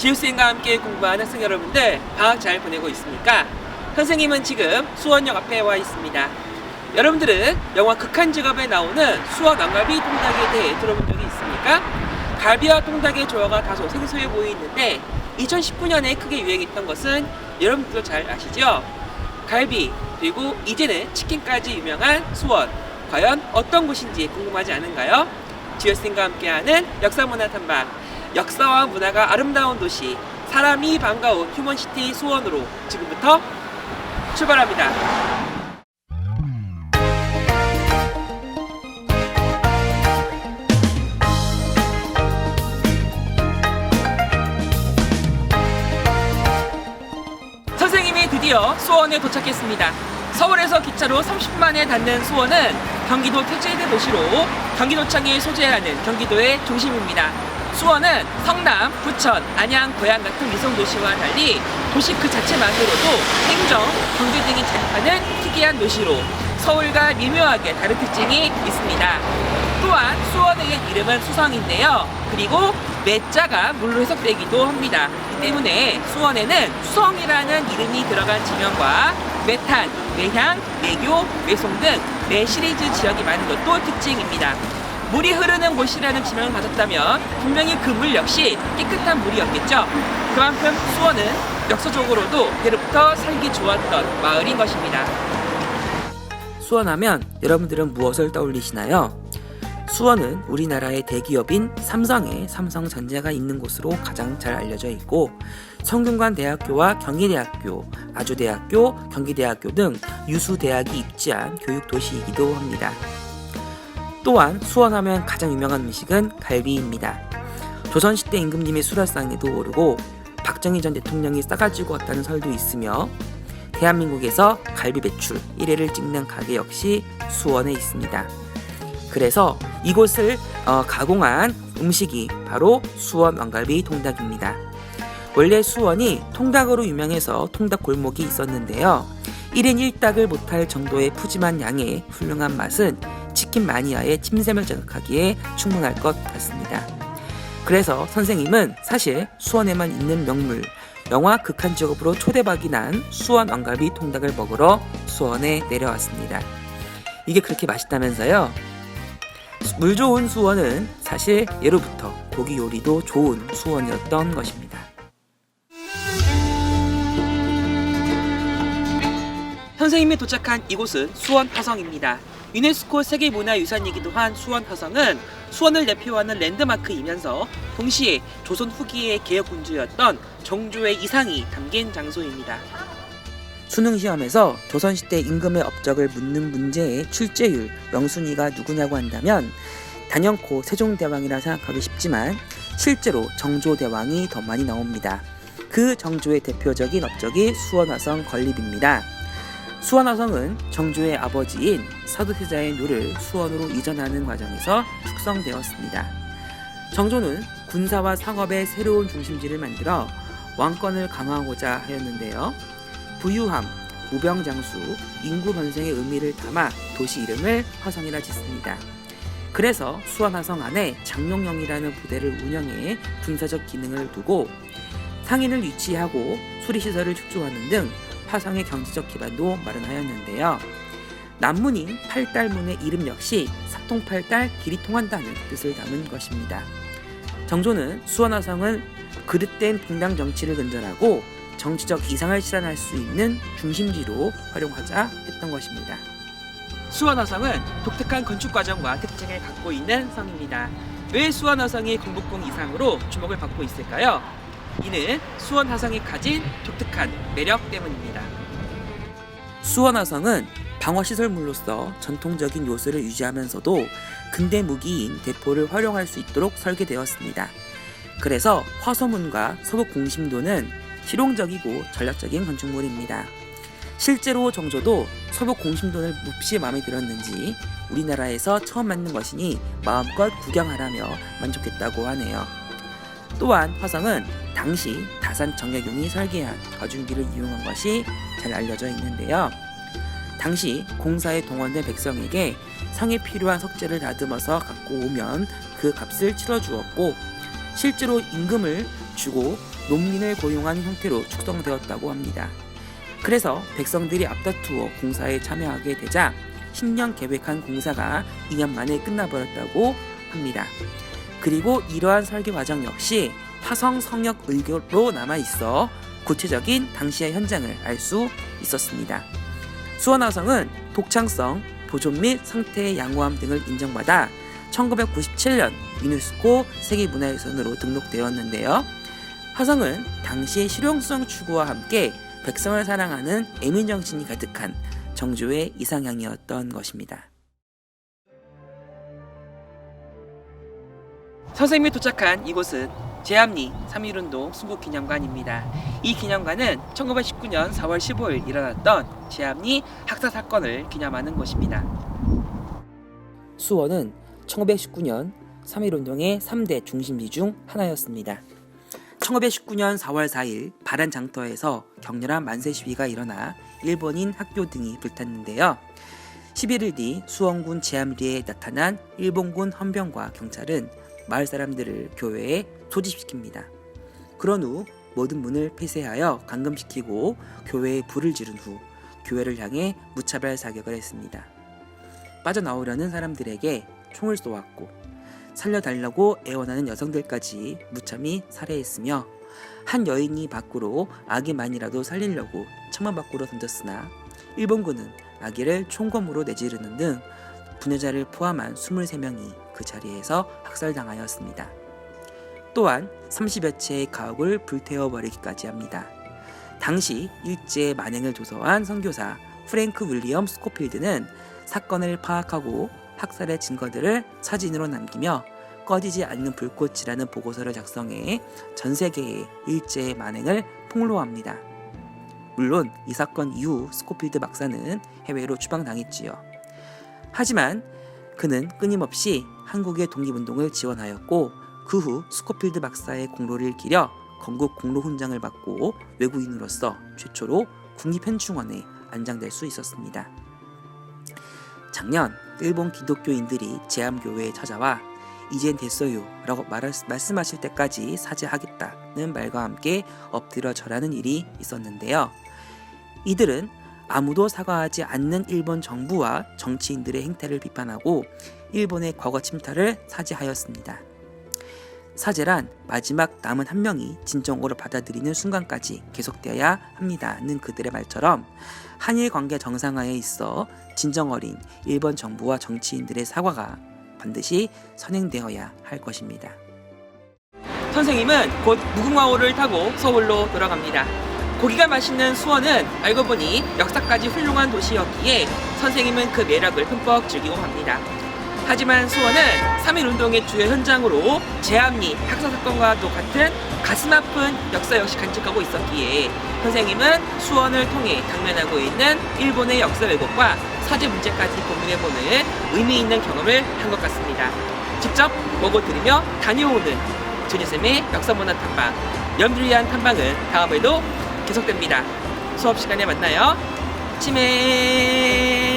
지우스님과 함께 공부하는 학생 여러분들 방학 잘 보내고 있습니까? 선생님은 지금 수원역 앞에 와 있습니다. 여러분들은 영화 극한 직업에 나오는 수원 왕갈비 통닭에 대해 들어본 적이 있습니까? 갈비와 통닭의 조화가 다소 생소해 보이는데 2019년에 크게 유행했던 것은 여러분들도 잘 아시죠? 갈비 그리고 이제는 치킨까지 유명한 수원 과연 어떤 곳인지 궁금하지 않은가요? 지어스님과 함께하는 역사문화 탐방 역사와 문화가 아름다운 도시 사람이 반가운 휴먼시티 수원으로 지금부터 출발합니다. 선생님이 드디어 수원에 도착했습니다. 서울에서 기차로 30분만에 닿는 수원은 경기도 태제대 도시로 경기도청이 소재하는 경기도의 중심입니다. 수원은 성남, 부천, 안양, 고양 같은 위성 도시와 달리 도시 그 자체만으로도 행정, 경제 등이 자립하는 특이한 도시로 서울과 미묘하게 다른 특징이 있습니다. 또한 수원의 이름은 수성인데요. 그리고 매자가 물로 해석되기도 합니다. 이 때문에 수원에는 수성이라는 이름이 들어간 지명과 매탄, 매향, 매교, 매송 등 매시리즈 지역이 많은 것도 특징입니다. 물이 흐르는 곳이라는 지명을 가졌다면 분명히 그 물 역시 깨끗한 물이었겠죠. 그만큼 수원은 역사적으로도 예로부터 살기 좋았던 마을인 것입니다. 수원하면 여러분들은 무엇을 떠올리시나요? 수원은 우리나라의 대기업인 삼성의 삼성전자가 있는 곳으로 가장 잘 알려져 있고 성균관 대학교와 경희대학교, 아주대학교, 경기대학교 등 유수 대학이 입지한 교육 도시이기도 합니다. 또한 수원하면 가장 유명한 음식은 갈비입니다. 조선시대 임금님의 수라상에도 오르고 박정희 전 대통령이 싸가지고 왔다는 설도 있으며 대한민국에서 갈비 배출 1회를 찍는 가게 역시 수원에 있습니다. 그래서 이곳을 어, 가공한 음식이 바로 수원 왕갈비 통닭입니다. 원래 수원이 통닭으로 유명해서 통닭 골목이 있었는데요. 1인 1닭을 못할 정도의 푸짐한 양의 훌륭한 맛은 치킨 마니아의 침샘을 자극하기에 충분할 것 같습니다. 그래서 선생님은 사실 수원에만 있는 명물 영화 극한 직업으로 초대박이 난 수원 왕갈비 통닭을 먹으러 수원에 내려왔습니다. 이게 그렇게 맛있다면서요? 물 좋은 수원은 사실 예로부터 고기 요리도 좋은 수원이었던 것입니다. 선생님이 도착한 이곳은 수원 화성입니다. 유네스코 세계문화유산이기도 한 수원 화성은 수원을 대표하는 랜드마크이면서 동시에 조선 후기의 개혁군주였던 정조의 이상이 담긴 장소입니다. 수능 시험에서 조선시대 임금의 업적을 묻는 문제의 출제율 명순위가 누구냐고 한다면 단연코 세종대왕이라 생각하기 쉽지만 실제로 정조대왕이 더 많이 나옵니다. 그 정조의 대표적인 업적이 수원화성 건립입니다. 수원화성은 정조의 아버지인 사도세자의 묘를 수원으로 이전하는 과정에서 축성되었습니다. 정조는 군사와 상업의 새로운 중심지를 만들어 왕권을 강화하고자 하였는데요. 부유함, 무병장수, 인구 번성의 의미를 담아 도시 이름을 화성이라 짓습니다. 그래서 수원화성 안에 장룡령이라는 부대를 운영해 군사적 기능을 두고 상인을 유치하고 수리시설을 축소하는 등 화성의 경제적 기반도 마련하였는데요. 남문인 팔달문의 이름 역시 사통팔달 길이 통한다는 뜻을 담은 것입니다. 정조는 수원화성은 그릇된 붕당 정치를 근절하고 정치적 이상을 실현할 수 있는 중심지로 활용하자 했던 것입니다. 수원화성은 독특한 건축 과정과 특징을 갖고 있는 성입니다. 왜 수원화성이 경복궁 이상으로 주목을 받고 있을까요? 이는 수원 화성이 가진 독특한 매력 때문입니다. 수원 화성은 방어 시설물로서 전통적인 요소를 유지하면서도 근대 무기인 대포를 활용할 수 있도록 설계되었습니다. 그래서 화서문과 서북 공심도는 실용적이고 전략적인 건축물입니다. 실제로 정조도 서북 공심도를 몹시 마음에 들었는지 우리나라에서 처음 만든 것이니 마음껏 구경하라며 만족했다고 하네요. 또한 화성은 당시 다산 정약용이 설계한 거중기를 이용한 것이 잘 알려져 있는데요. 당시 공사에 동원된 백성에게 성에 필요한 석재를 다듬어서 갖고 오면 그 값을 치러주었고 실제로 임금을 주고 농민을 고용한 형태로 축성되었다고 합니다. 그래서 백성들이 앞다투어 공사에 참여하게 되자 10년 계획한 공사가 2년 만에 끝나버렸다고 합니다. 그리고 이러한 설계 과정 역시 화성 성역 의교로 남아 있어 구체적인 당시의 현장을 알 수 있었습니다. 수원화성은 독창성, 보존 및 상태의 양호함 등을 인정받아 1997년 유네스코 세계문화유산으로 등록되었는데요. 화성은 당시의 실용성 추구와 함께 백성을 사랑하는 애민 정신이 가득한 정조의 이상향이었던 것입니다. 선생님이 도착한 이곳은 제암리 3.1운동 순국기념관입니다. 이 기념관은 1919년 4월 15일 일어났던 제암리 학사 사건을 기념하는 곳입니다. 수원은 1919년 3.1운동의 3대 중심지 중 하나였습니다. 1919년 4월 4일 바란 장터에서 격렬한 만세 시위가 일어나 일본인 학교 등이 불탔는데요. 11일 뒤 수원군 제암리에 나타난 일본군 헌병과 경찰은 마을 사람들을 교회에 소집시킵니다. 그런 후 모든 문을 폐쇄하여 감금시키고 교회에 불을 지른 후 교회를 향해 무차별 사격을 했습니다. 빠져나오려는 사람들에게 총을 쏘았고 살려달라고 애원하는 여성들까지 무참히 살해했으며 한 여인이 밖으로 아기만이라도 살리려고 창문 밖으로 던졌으나 일본군은 아기를 총검으로 내지르는 등 부녀자를 포함한 23명이 그 자리에서 학살당하였습니다. 또한 30여 채의 가옥을 불태워버리기까지 합니다. 당시 일제의 만행을 조사한 선교사 프랭크 윌리엄 스코필드는 사건을 파악하고 학살의 증거들을 사진으로 남기며 꺼지지 않는 불꽃이라는 보고서를 작성해 전 세계의 일제의 만행을 폭로합니다. 물론 이 사건 이후 스코필드 박사는 해외로 추방당했지요. 하지만 그는 끊임없이 한국의 독립운동을 지원하였고 그 후 스코필드 박사의 공로를 기려 건국 공로 훈장을 받고 외국인으로서 최초로 국립현충원에 안장될 수 있었습니다. 작년 일본 기독교인들이 제암교회에 찾아와 이젠 됐어요 라고 말할, 말씀하실 때까지 사죄하겠다는 말과 함께 엎드려 절하는 일이 있었는데요. 이들은 아무도 사과하지 않는 일본 정부와 정치인들의 행태를 비판하고 일본의 과거 침탈을 사죄하였습니다. 사죄란 마지막 남은 한 명이 진정으로 받아들이는 순간까지 계속되어야 합니다는 그들의 말처럼 한일 관계 정상화에 있어 진정 어린 일본 정부와 정치인들의 사과가 반드시 선행되어야 할 것입니다. 선생님은 곧 무궁화호를 타고 서울로 돌아갑니다. 고기가 맛있는 수원은 알고 보니 역사까지 훌륭한 도시였기에 선생님은 그 매력을 흠뻑 즐기고 갑니다. 하지만 수원은 3.1 운동의 주요 현장으로 제암리 학사 사건과 똑같은 가슴 아픈 역사 역시 간직하고 있었기에 선생님은 수원을 통해 당면하고 있는 일본의 역사 왜곡과 사죄 문제까지 고민해보는 의미 있는 경험을 한 것 같습니다. 직접 먹어들이며 다녀오는 전유쌤의 역사문화 탐방 염두를 위한 탐방은 다음에도 계속됩니다. 수업 시간에 만나요. 치매